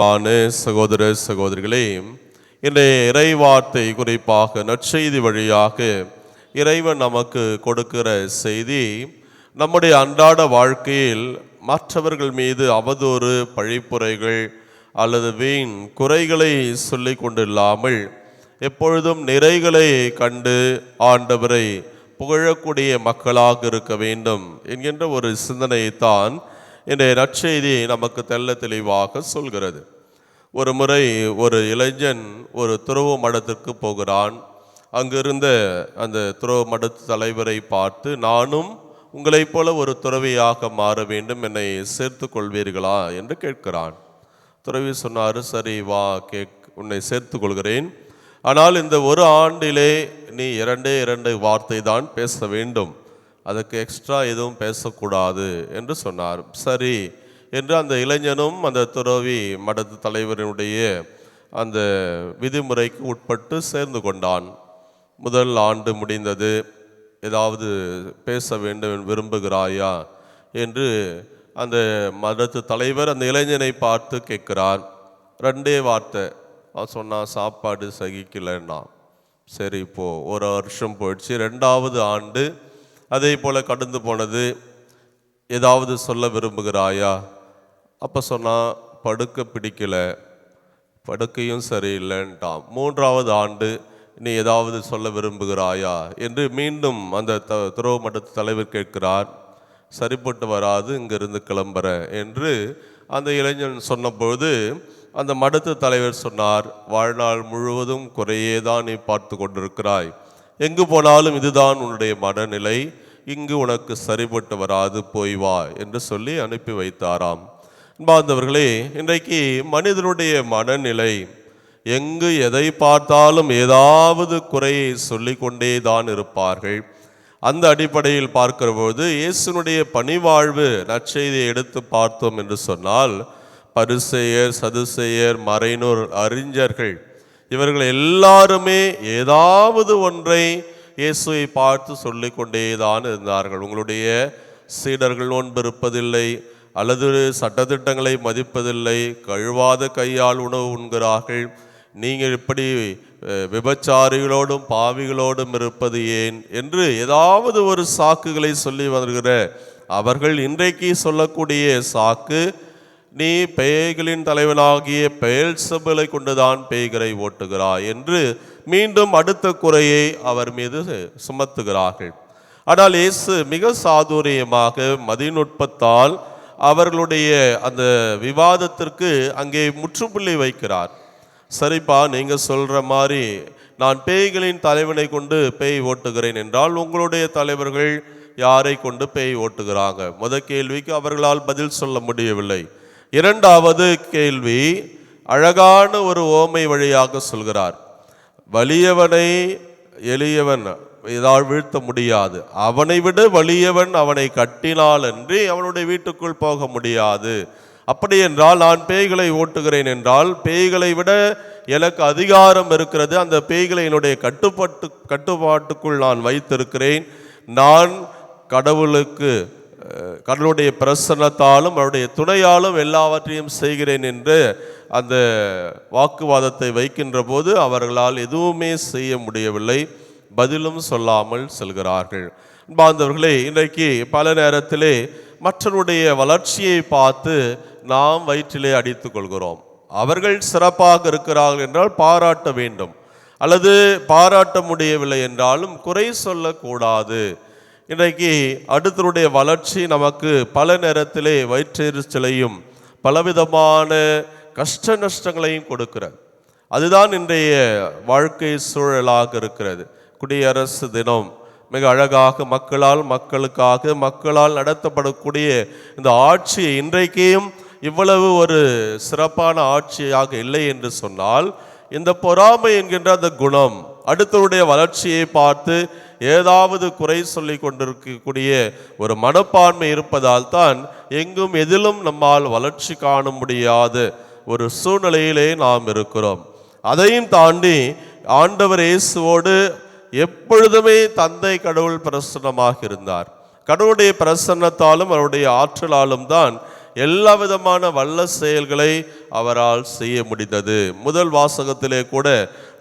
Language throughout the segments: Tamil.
மான சகோதர சகோதரிகளே இன்றைய இறைவார்த்தை குறிப்பாக நற்செய்தி வழியாக இறைவன் நமக்கு கொடுக்கிற செய்தி நம்முடைய அன்றாட வாழ்க்கையில் மற்றவர்கள் மீது அவதூறு பழிப்புரைகள் அல்லது வீண் குறைகளை சொல்லி கொண்டில்லாமல் எப்பொழுதும் நிறைகளை கண்டு ஆண்டவரை புகழக்கூடிய மக்களாக இருக்க வேண்டும் என்கின்ற ஒரு சிந்தனையைத்தான் இன்றைய நற்செய்தி நமக்கு தெள்ள தெளிவாக சொல்கிறது. ஒரு முறை ஒரு இளைஞன் ஒரு துறவு மடத்திற்கு போகிறான். அங்கிருந்த அந்த துறவு மடத்து தலைவரை பார்த்து நானும் உங்களைப் போல ஒரு துறவியாக மாற வேண்டும் என்னை சேர்த்து கொள்வீர்களா? என்று கேட்கிறான். துறவி சொன்னார் சரி வா கேக் உன்னை சேர்த்து கொள்கிறேன். ஆனால் இந்த ஒரு ஆண்டிலே நீ இரண்டே இரண்டு வார்த்தை தான் பேச வேண்டும். அதுக்கு எக்ஸ்ட்ரா எதுவும் பேசக்கூடாது என்று சொன்னார். சரி என்று அந்த இளைஞனும் அந்த துறவி மடத்து தலைவரினுடைய அந்த விதிமுறைக்கு உட்பட்டு சேர்ந்து கொண்டான். முதல் ஆண்டு முடிந்தது. ஏதாவது பேச வேண்டும் விரும்புகிறாயா என்று அந்த மதத்து தலைவர் அந்த இளைஞனை பார்த்து கேட்கிறார். ரெண்டே வார்த்தை. அவன் சொன்னான் சாப்பாடு சகிக்கலைன்னா சரி இப்போது ஒரு வருஷம் போயிடுச்சு. ரெண்டாவது ஆண்டு அதே போல் கடந்து போனது. ஏதாவது சொல்ல விரும்புகிறாயா? அப்போ சொன்னால் படுக்க பிடிக்கல. படுக்கையும் சரியில்லைன்ட்டான். மூன்றாவது ஆண்டு நீ ஏதாவது சொல்ல விரும்புகிறாயா? என்று மீண்டும் அந்த த துறவு மட்டத்து தலைவர் கேட்கிறார். சரிப்பட்டு வராது இங்கிருந்து கிளம்புற. என்று அந்த இளைஞன் சொன்னபொழுது அந்த மடத்து தலைவர் சொன்னார் வாழ்நாள் முழுவதும் குறையே தான் நீ பார்த்து கொண்டிருக்கிறாய். எங்கு போனாலும் இதுதான் உன்னுடைய மனநிலை. இங்கு உனக்கு சரிபட்டு வராது போய் வா என்று சொல்லி அனுப்பி வைத்தாராம். அன்பார்ந்தவர்களே இன்றைக்கு மனிதனுடைய மனநிலை எங்கு எதை பார்த்தாலும் ஏதாவது குறையை சொல்லிக்கொண்டே தான் இருப்பார்கள். அந்த அடிப்படையில் பார்க்கிற பொழுது இயேசுனுடைய பணிவாழ்வு நற்செய்தியை எடுத்து பார்த்தோம் என்று சொன்னால் பரிசெயர் சதுசெயர் மறைனூர் அறிஞர்கள் இவர்கள் எல்லாருமே ஏதாவது ஒன்றை இயேசுவை பார்த்து சொல்லிக்கொண்டே தான் இருந்தார்கள். உங்களுடைய சீடர்கள் நோன்பு இருப்பதில்லை அல்லது சட்டத்திட்டங்களை மதிப்பதில்லை கழுவாத கையால் உணவு உண்கிறார்கள். நீங்கள் இப்படி விபச்சாரிகளோடும் பாவிகளோடும் இருப்பது ஏன் என்று ஏதாவது ஒரு சாக்குகளை சொல்லி வருகிற அவர்கள் இன்றைக்கு சொல்லக்கூடிய சாக்கு நீ பேய்களின் தலைவனாகிய பெயல் சபலை கொண்டுதான் பேய்களை ஓட்டுகிறாய் என்று மீண்டும் அடுத்த குறையை அவர் மீது சுமத்துகிறார்கள். ஆனால் இயேசு மிக சாதுரியமாக மதிநுட்பத்தால் அவர்களுடைய அந்த விவாதத்திற்கு அங்கே முற்றுப்புள்ளி வைக்கிறார். சரிப்பா நீங்கள் சொல்கிற மாதிரி நான் பேய்களின் தலைவனை கொண்டு பேய் ஓட்டுகிறேன் என்றால் உங்களுடைய தலைவர்கள் யாரை கொண்டு பேய் ஓட்டுகிறாங்க? முத கேள்விக்கு அவர்களால் பதில் சொல்ல முடியவில்லை. இரண்டாவது கேள்வி அழகான ஒரு ஓமை வழியாக சொல்கிறார். வலியவனை எளியவன் இதால் வீழ்த்த முடியாது. அவனை விட வலியவன் அவனை கட்டினால் அன்றி அவனுடைய வீட்டுக்குள் போக முடியாது. அப்படி என்றால் நான் பேய்களை ஓட்டுகிறேன் என்றால் பேய்களை விட எனக்கு அதிகாரம் இருக்கிறது. அந்த பேய்களை என்னுடைய கட்டுப்பாட்டு கட்டுப்பாட்டுக்குள் நான் வைத்திருக்கிறேன். நான் கடவுளுக்கு கடலுடைய கடவுளுடைய பிரசன்னத்தாலும் அவருடைய துணையாலும் எல்லாவற்றையும் செய்கிறேன் என்று அந்த வாக்குவாதத்தை வைக்கின்ற போது அவர்களால் எதுவுமே செய்ய முடியவில்லை. பதிலும் சொல்லாமல் செல்கிறார்கள். பாந்தவர்களே இன்றைக்கு பல நேரத்திலே மற்றவருடைய வளர்ச்சியை பார்த்து நாம் வயிற்றிலே அடித்து கொள்கிறோம். அவர்கள் சிறப்பாக இருக்கிறார்கள் என்றால் பாராட்ட வேண்டும். அல்லது பாராட்ட முடியவில்லை என்றாலும் குறை சொல்லக்கூடாது. இன்றைக்கு அடுத்தருடைய வளர்ச்சி நமக்கு பல நேரத்திலே வயிற்றெரிச்சலையும் பலவிதமான கஷ்ட நஷ்டங்களையும் கொடுக்கிறது. அதுதான் இன்றைய வாழ்க்கை சூழலாக இருக்கிறது. குடியரசு தினம் மிக அழகாக மக்களால் மக்களுக்காக மக்களால் நடத்தப்படக்கூடிய இந்த ஆட்சி இன்றைக்கும் இவ்வளவு ஒரு சிறப்பான ஆட்சியாக இல்லை என்று சொன்னால் இந்த பொறாமை என்கின்ற அந்த குணம் அடுத்தவருடைய வளர்ச்சியை பார்த்து ஏதாவது குறை சொல்லி கொண்டிருக்கக்கூடிய ஒரு மனப்பான்மை இருப்பதால் தான் எங்கும் எதிலும் நம்மால் வளர்ச்சி காண முடியாத ஒரு சூழ்நிலையிலே நாம் இருக்கிறோம். அதையும் தாண்டி ஆண்டவர் இயேசுவோடு எப்பொழுதுமே தந்தை கடவுள் பிரசன்னமாக இருந்தார். கடவுளுடைய பிரசன்னத்தாலும் அவருடைய ஆற்றலாலும் தான் எல்லா விதமான வல்ல செயல்களை அவரால் செய்ய முடிந்தது. முதல் வாசகத்திலே கூட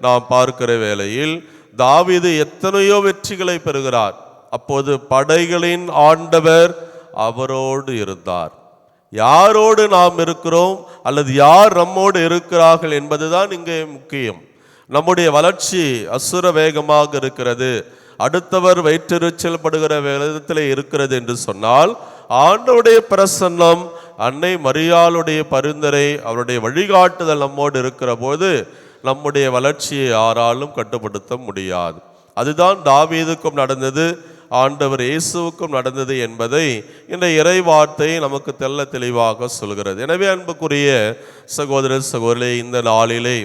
நாம் பார்க்கிற வேளையில் தாவீது எத்தனையோ வெற்றிகளை பெறுகிறார். அப்போது படைகளின் ஆண்டவர் அவரோடு இருந்தார். யாரோடு நாம் இருக்கிறோம்? அல்லது யார் நம்மோடு இருக்கிறார்கள் என்பதுதான் இங்கே முக்கியம். நம்முடைய வளர்ச்சி அசுர வேகமாக இருக்கிறது. அடுத்தவர் வயிற்றெரிச்சல் படுகிற விதத்தில் இருக்கிறது என்று சொன்னால் ஆண்டவுடைய பிரசன்னம் அன்னை மரியாளுடைய பரிந்துரை அவருடைய வழிகாட்டுதல் நம்மோடு இருக்கிற போது நம்முடைய வளர்ச்சியை யாராலும் கட்டுப்படுத்த முடியாது. அதுதான் தாவீதுக்கும் நடந்தது ஆண்டவர் இயேசுவுக்கும் நடந்தது என்பதை இந்த இறை வார்த்தை நமக்கு தெல்ல தெளிவாக சொல்கிறது. எனவே அன்புக்குரிய சகோதர சகோதரி இந்த நாளிலே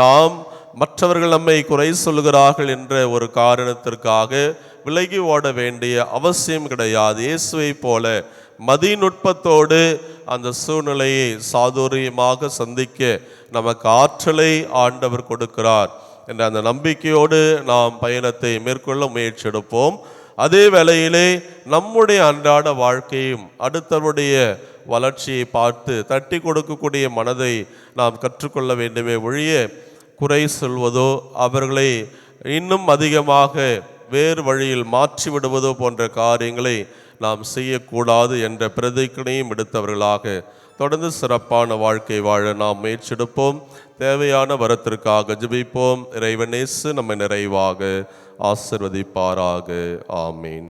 நாம் மற்றவர்கள் நம்மை குறை சொல்கிறார்கள் என்ற ஒரு காரணத்திற்காக விலகி ஓட வேண்டிய அவசியம் கிடையாது. இயேசுவை போல மதிநுட்பத்தோடு அந்த சூழ்நிலையை சாதுரியமாக சந்திக்க நமக்கு ஆற்றலை ஆண்டவர் கொடுக்கிறார் என்ற அந்த நம்பிக்கையோடு நாம் பயணத்தை மேற்கொள்ள முயற்சி எடுப்போம் அதே வேளையிலே நம்முடைய அன்றாட வாழ்க்கையும் அடுத்தவருடைய வளர்ச்சியை பார்த்து தட்டி கொடுக்கக்கூடிய மனதை நாம் கற்றுக்கொள்ள வேண்டுமே ஒழிய குறை சொல்வதோ அவர்களை இன்னும் அதிகமாக வேறு வழியில் மாற்றி விடுவதோ போன்ற காரியங்களை நாம் செய்யக்கூடாது என்ற பிரதிக்கணையும் எடுத்தவர்களாக தொடர்ந்து சிறப்பான வாழ்க்கை வாழ நாம் முயற்சிடுப்போம். தேவையான வரத்திற்காக ஜபிப்போம். இறைவனேசு நம்மை நிறைவாக ஆசிர்வதிப்பாராக. ஆமீன்.